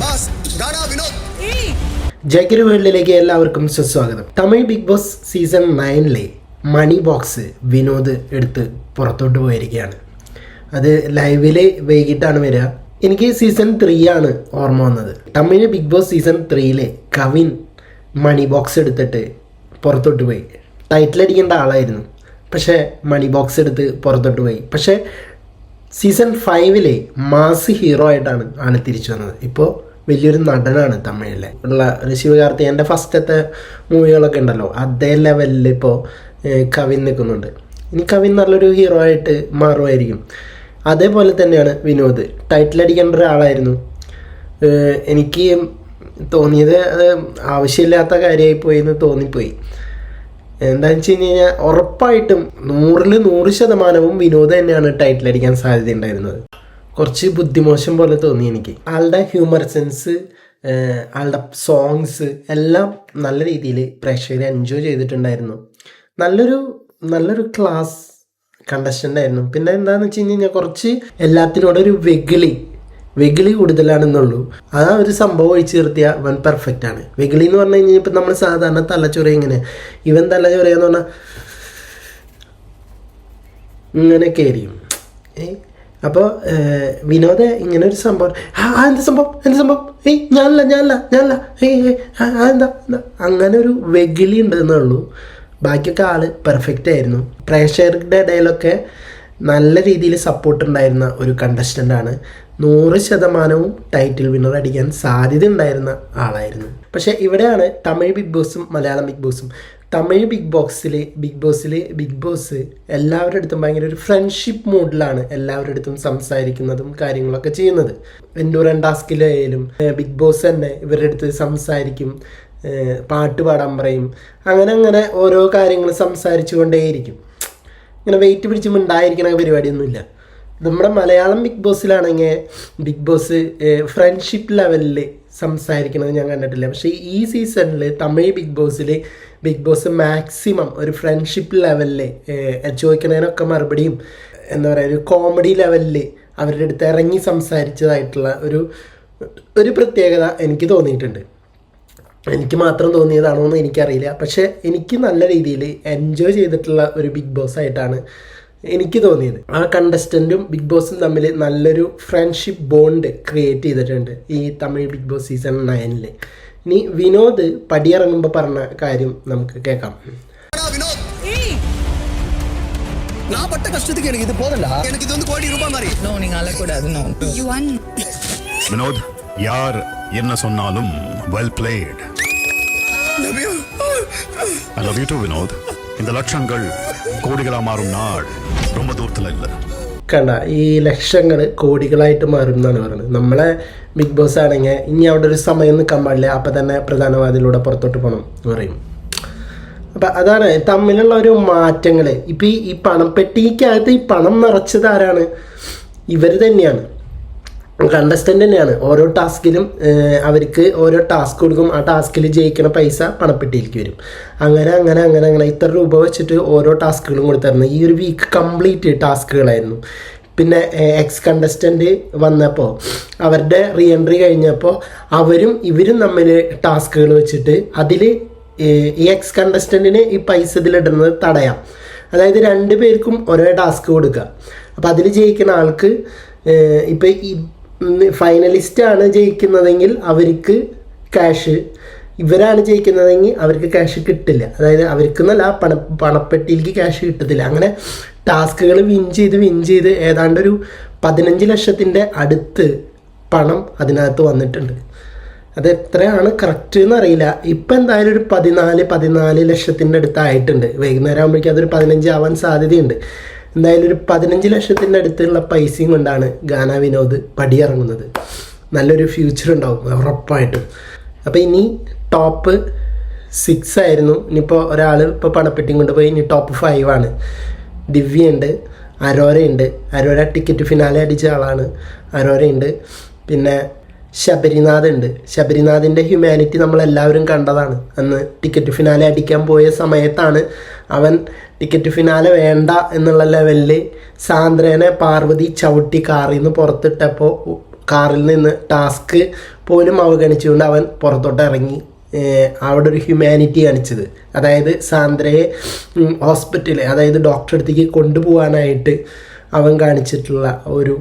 Bass ഗാനാ Vinod. വേൾഡിലേക്ക് എല്ലാവർക്കും സുസ്വാഗതം. തമിഴ് ബിഗ് ബോസ് സീസൺ നയനിലെ മണി ബോക്സ് വിനോദ് എടുത്ത് പുറത്തോട്ട് പോയിരിക്കുകയാണ്. അത് ലൈവിൽ വൈകിട്ടാണ് വരിക. എനിക്ക് സീസൺ ത്രീ ആണ് ഓർമ്മ വന്നത്. തമിഴ് ബിഗ് ബോസ് സീസൺ ത്രീയിലെ കവിൻ മണി ബോക്സ് എടുത്തിട്ട് പുറത്തോട്ട് പോയി. ടൈറ്റിൽ അടിക്കേണ്ട ആളായിരുന്നു. പക്ഷേ മണി ബോക്സ് എടുത്ത് പുറത്തോട്ട് പോയി. പക്ഷേ സീസൺ ഫൈവിലെ മാസ് ഹീറോ ആയിട്ടാണ് ആണ് തിരിച്ചു വന്നത്. ഇപ്പോൾ വലിയൊരു നടനാണ് തമിഴിലെ. ഉള്ള ഒരു ശിവകാർത്തികന്റെ ഫസ്റ്റത്തെ മൂവികളൊക്കെ ഉണ്ടല്ലോ അതേ ലെവലിൽ ഇപ്പോൾ കവിൻ നിൽക്കുന്നുണ്ട് ഇനി കവിൻ നല്ലൊരു ഹീറോ ആയിട്ട് മാറുമായിരിക്കും. അതേപോലെ തന്നെയാണ് വിനോദ്. ടൈറ്റിൽ അടിക്കേണ്ട ഒരാളായിരുന്നു. എനിക്ക് തോന്നിയത് അത് ആവശ്യമില്ലാത്ത കാര്യമായി പോയി എന്ന് തോന്നിപ്പോയി. എന്താണെന്ന് വെച്ച് കഴിഞ്ഞ് കഴിഞ്ഞാൽ ഉറപ്പായിട്ടും നൂറിൽ നൂറ് ശതമാനവും വിനോദ് തന്നെയാണ് ടൈറ്റിൽ അടിക്കാൻ സാധ്യത ഉണ്ടായിരുന്നത് കുറച്ച് ബുദ്ധിമോശം പോലെ തോന്നി എനിക്ക്. ആളുടെ ഹ്യൂമർ സെൻസ് ആളുടെ സോങ്സ് എല്ലാം നല്ല രീതിയിൽ പ്രേക്ഷകരെ എൻജോയ് ചെയ്തിട്ടുണ്ടായിരുന്നു. നല്ലൊരു നല്ലൊരു ക്ലാസ് കണ്ടസ്റ്റന്റ് ആയിരുന്നു. പിന്നെ എന്താണെന്ന് വെച്ച് കഴിഞ്ഞാൽ കുറച്ച് എല്ലാത്തിനോടൊരു വെകിളി വെകിളി കൂടുതലാണെന്നുള്ളൂ. ആ ഒരു സംഭവം ഒഴിച്ചു നിർത്തിയ വൻ പെർഫെക്റ്റ് ആണ്. വെകിളി എന്ന് പറഞ്ഞു കഴിഞ്ഞാൽ ഇപ്പം നമ്മൾ സാധാരണ തലച്ചൊറി ഇങ്ങനെ ഇവൻ തലച്ചൊറിയെന്ന് പറഞ്ഞാൽ ആയിരിക്കും ഏ അപ്പോൾ വിനോദ ഇങ്ങനെ ഒരു സംഭവം. ആ എന്ത് സംഭവം? എന്ത് സംഭവം? ഏയ് ഞാനല്ല ഞാനല്ല ഞാനല്ല. ഏയ് ആ എന്താ അങ്ങനെ ഒരു വെഗിലി ഉണ്ടെന്നേ ഉള്ളൂ. ബാക്കിയൊക്കെ ആൾ പെർഫെക്റ്റ് ആയിരുന്നു. പ്രേക്ഷകരുടെ ഇടയിലൊക്കെ നല്ല രീതിയിൽ സപ്പോർട്ട് ഉണ്ടായിരുന്ന ഒരു കണ്ടസ്റ്റന്റ് ആണ് നൂറ് ശതമാനവും ടൈറ്റിൽ വിന്നർ അടിക്കാൻ സാധ്യത ഉണ്ടായിരുന്ന ആളായിരുന്നു. പക്ഷേ ഇവിടെയാണ് തമിഴ് ബിഗ് ബോസും മലയാളം ബിഗ് ബോസും തമിഴ് ബിഗ് ബോക്സിൽ ബിഗ് ബോസിൽ ബിഗ് ബോസ് എല്ലാവരുടെ അടുത്തും ഭയങ്കര ഒരു ഫ്രണ്ട്ഷിപ്പ് മൂഡിലാണ് എല്ലാവരുടെ അടുത്തും സംസാരിക്കുന്നതും കാര്യങ്ങളൊക്കെ ചെയ്യുന്നത്. എൻഡൂറൻ ടാസ്കിലായാലും ബിഗ് ബോസ് തന്നെ ഇവരുടെ അടുത്ത് സംസാരിക്കും പാട്ട് പാടാൻ പറയും. അങ്ങനെ അങ്ങനെ ഓരോ കാര്യങ്ങൾ സംസാരിച്ചു കൊണ്ടേയിരിക്കും ഇങ്ങനെ വെയിറ്റ് പിടിച്ച് മിണ്ടായിരിക്കണ പരിപാടിയൊന്നുമില്ല. നമ്മുടെ മലയാളം ബിഗ് ബോസിലാണെങ്കിൽ ബിഗ് ബോസ് ഫ്രണ്ട്ഷിപ്പ് ലെവലിൽ സംസാരിക്കണത് ഞാൻ കണ്ടിട്ടില്ല. പക്ഷേ ഈ സീസണിൽ തമിഴ് ബിഗ് ബോസിൽ ബിഗ് ബോസ് മാക്സിമം ഒരു ഫ്രണ്ട്ഷിപ്പ് ലെവലിൽ ചോദിക്കുന്നതിനൊക്കെ മറുപടിയും എന്താ പറയുക ഒരു കോമഡി ലെവലിൽ അവരുടെ അടുത്ത് ഇറങ്ങി സംസാരിച്ചതായിട്ടുള്ള ഒരു ഒരു പ്രത്യേകത എനിക്ക് തോന്നിയിട്ടുണ്ട്. എനിക്ക് മാത്രം തോന്നിയതാണോ എന്ന് എനിക്കറിയില്ല. പക്ഷേ എനിക്ക് നല്ല രീതിയിൽ എൻജോയ് ചെയ്തിട്ടുള്ള ഒരു ബിഗ് ബോസ് ആയിട്ടാണ് എനിക്ക് തോന്നിയത് ആ കണ്ടസ്റ്റൻറ്റും ബിഗ് ബോസും തമ്മിൽ നല്ലൊരു ഫ്രണ്ട്ഷിപ്പ് ബോണ്ട് ക്രിയേറ്റ് ചെയ്തിട്ടുണ്ട് ഈ തമിഴ് ബിഗ് ബോസ് സീസൺ നയനിൽ ഇനി വിനോദ് പടിയിറങ്ങുമ്പോൾ പറഞ്ഞ കാര്യം നമുക്ക് കേൾക്കാം ഗാനാ വിനോദ് நான் பட்ட கஷ்டத்துக்கு எனக்கு இது போதல எனக்கு இது வந்து கோடி ரூபாய் மாதிரி நோ நீங்க அழக்கூடாது நோ வினோத் யார் என்ன சொன்னாலும் well played Love you. I love you to Vinod இந்த லட்சங்கள் கோடிகளா மாறும் நாள் ரொம்ப தூரத்துல இல்ல കണ്ട ഈ ലക്ഷങ്ങൾ കോടികളായിട്ട് മാറും എന്നാണ് പറയുന്നത് നമ്മളെ ബിഗ് ബോസ് ആണെങ്കിൽ ഇനി അവിടെ ഒരു സമയം നിൽക്കാൻ പാടില്ല അപ്പം തന്നെ പ്രധാനവാദിലൂടെ പുറത്തോട്ട് പോകണം എന്ന് പറയും അപ്പം അതാണ് തമ്മിലുള്ള ഒരു മാറ്റങ്ങൾ ഇപ്പം ഈ ഈ പണപ്പെട്ടിക്കകത്ത് ഈ പണം നിറച്ചത് ആരാണ് ഇവർ തന്നെയാണ് കണ്ടസ്റ്റന്റ് തന്നെയാണ്. ഓരോ ടാസ്കിലും അവർക്ക് ഓരോ ടാസ്ക് കൊടുക്കും. ആ ടാസ്കിൽ ജയിക്കണ പൈസ പണപ്പെട്ടിയിലേക്ക് വരും. അങ്ങനെ അങ്ങനെ അങ്ങനെ അങ്ങനെ ഇത്ര രൂപ വെച്ചിട്ട് ഓരോ ടാസ്കുകളും കൊടുത്തായിരുന്നു. ഈ ഒരു വീക്ക് കംപ്ലീറ്റ് ടാസ്കുകളായിരുന്നു പിന്നെ എക്സ് കണ്ടസ്റ്റന്റ് വന്നപ്പോൾ അവരുടെ റീ എൻട്രി കഴിഞ്ഞപ്പോൾ അവരും ഇവരും തമ്മിൽ ടാസ്കുകൾ വെച്ചിട്ട് അതിൽ ഈ എക്സ് കണ്ടസ്റ്റന്റിന് ഈ പൈസ ഇതിലിടുന്നത് തടയാം. അതായത് രണ്ട് പേർക്കും ഒരേ ടാസ്ക് കൊടുക്കുക. അപ്പോൾ അതിൽ ജയിക്കുന്ന ആൾക്ക് ഇപ്പം ഫൈനലിസ്റ്റ് ആണ് ജയിക്കുന്നതെങ്കിൽ അവർക്ക് ക്യാഷ് ഇവരാണ് ജയിക്കുന്നതെങ്കിൽ അവർക്ക് ക്യാഷ് കിട്ടില്ല. അതായത് അവർക്ക് എന്നല്ല പണ പണപ്പെട്ടിയിലേക്ക് ക്യാഷ് കിട്ടത്തില്ല. അങ്ങനെ ടാസ്കുകൾ വിൻ ചെയ്ത് വിൻ ചെയ്ത് ഏതാണ്ട് ഒരു പതിനഞ്ച് ലക്ഷത്തിന്റെ അടുത്ത് പണം അതിനകത്ത് വന്നിട്ടുണ്ട്. അത് എത്രയാണ്? കറക്റ്റ് എന്ന് അറിയില്ല. ഇപ്പം എന്തായാലും ഒരു പതിനാല് പതിനാല് ലക്ഷത്തിന്റെ അടുത്തായിട്ടുണ്ട്. വൈകുന്നേരം ആകുമ്പോഴേക്കും അതൊരു പതിനഞ്ച് ആവാൻ സാധ്യതയുണ്ട്. എന്തായാലും ഒരു പതിനഞ്ച് ലക്ഷത്തിന്റെ അടുത്തുള്ള പൈസയും കൊണ്ടാണ് ഗാന വിനോദ് പടിയിറങ്ങുന്നത്. നല്ലൊരു ഫ്യൂച്ചർ ഉണ്ടാവും ഉറപ്പായിട്ടും. അപ്പോൾ ഇനി ടോപ്പ് സിക്സ് ആയിരുന്നു. ഇനിയിപ്പോൾ ഒരാൾ ഇപ്പോൾ പണപ്പെട്ടിയും കൊണ്ടുപോയി ഇനി ടോപ്പ് ഫൈവ് ആണ്. ദിവ്യയുണ്ട് അരോരയുണ്ട്. അരോര ടിക്കറ്റ് ഫിനാലെ അടിച്ച ആളാണ്. അരോരയുണ്ട്. പിന്നെ ശബരിനാഥ് ഉണ്ട് ശബരിനാഥിന്റെ ഹ്യൂമാനിറ്റി നമ്മളെല്ലാവരും കണ്ടതാണ്. അന്ന് ടിക്കറ്റ് ഫിനാലെ അടിക്കാൻ പോയ സമയത്താണ് അവൻ ടിക്കറ്റ് ഫിനാലെ വേണ്ട എന്നുള്ള ലെവലിൽ സാന്ദ്രേനെ പാർവതി ചവിട്ടി കാറിൽ നിന്ന് പുറത്തിട്ടപ്പോൾ കാറിൽ നിന്ന് ടാസ്ക് പോലും അവഗണിച്ചുകൊണ്ട് അവൻ പുറത്തോട്ട് ഇറങ്ങി. അവിടെ ഒരു ഹ്യൂമാനിറ്റി കാണിച്ചത്. അതായത് സാന്ദ്രയെ ഹോസ്പിറ്റലിൽ അതായത് ഡോക്ടറെ അടുത്തേക്ക് കൊണ്ടുപോകാനായിട്ട് അവൻ കാണിച്ചിട്ടുള്ള ഒരു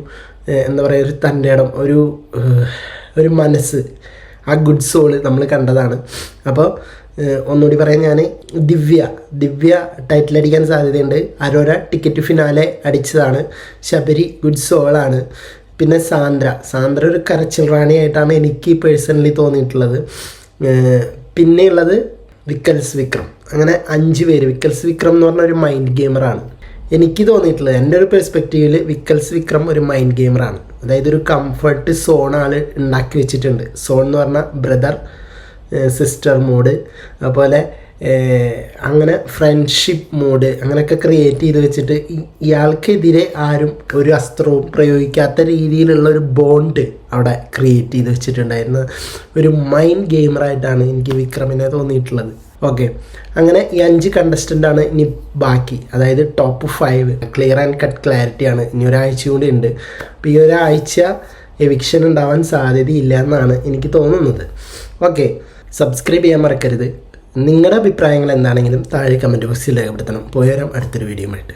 എന്താ പറയുക ഒരു തന്റെ ഇടം ഒരു ഒരു മനസ്സ് ആ ഗുഡ് സോൾ നമ്മൾ കണ്ടതാണ്. അപ്പോൾ ഒന്നുകൂടി പറയാൻ ഞാൻ. ദിവ്യ ദിവ്യ ടൈറ്റിൽ അടിക്കാൻ സാധ്യതയുണ്ട്. അരോര ടിക്കറ്റ് ഫിനാലെ അടിച്ചതാണ്. ശബരി ഗുഡ് സോളാണ് പിന്നെ സാന്ദ്ര. സാന്ദ്ര ഒരു കരച്ചിൽ റാണിയായിട്ടാണ് എനിക്ക് പേഴ്സണലി തോന്നിയിട്ടുള്ളത്. പിന്നെയുള്ളത് വിക്കൽസ് വിക്രം. അങ്ങനെ അഞ്ച് പേര്. വിക്കൽസ് വിക്രം എന്ന് പറഞ്ഞ ഒരു മൈൻഡ് ഗെയിമറാണ് എനിക്ക് തോന്നിയിട്ടുള്ളത് എന്റെ ഒരു പെർസ്പെക്റ്റീവിൽ വിക്കൽസ് വിക്രം ഒരു മൈൻഡ് ഗെയിമറാണ് അതായത് ഒരു കംഫർട്ട് സോൺ ആൾ ഉണ്ടാക്കി വെച്ചിട്ടുണ്ട്. സോൺ എന്ന് പറഞ്ഞാൽ ബ്രദർ സിസ്റ്റർ മോഡ് അതുപോലെ അങ്ങനെ ഫ്രണ്ട്ഷിപ്പ് മോഡ് അങ്ങനെയൊക്കെ ക്രിയേറ്റ് ചെയ്ത് വെച്ചിട്ട് ഇയാൾക്കെതിരെ ആരും ഒരു അസ്ത്രവും പ്രയോഗിക്കാത്ത രീതിയിലുള്ള ഒരു ബോണ്ട് അവിടെ ക്രിയേറ്റ് ചെയ്ത് വെച്ചിട്ടുണ്ടായിരുന്നു ഒരു മൈൻഡ് ഗെയിമറായിട്ടാണ് എനിക്ക് വിക്രമിനെ തോന്നിയിട്ടുള്ളത്. ഓക്കെ അങ്ങനെ ഈ അഞ്ച് കണ്ടസ്റ്റന്റ് ആണ് ഇനി ബാക്കി. അതായത് top five clear and cut clarity ആണ്. ഇനി ഒരാഴ്ച കൂടി ഉണ്ട്. അപ്പോൾ ഈ ഒരാഴ്ച എവിക്ഷൻ ഉണ്ടാവാൻ സാധ്യതയില്ല എന്നാണ് എനിക്ക് തോന്നുന്നത്. ഓക്കെ സബ്സ്ക്രൈബ് ചെയ്യാൻ മറക്കരുത്. നിങ്ങളുടെ അഭിപ്രായങ്ങൾ എന്താണെങ്കിലും താഴെ കമന്റ് ബോക്സിൽ രേഖപ്പെടുത്തണം. പോയവരാം അടുത്തൊരു വീഡിയോ ആയിട്ട്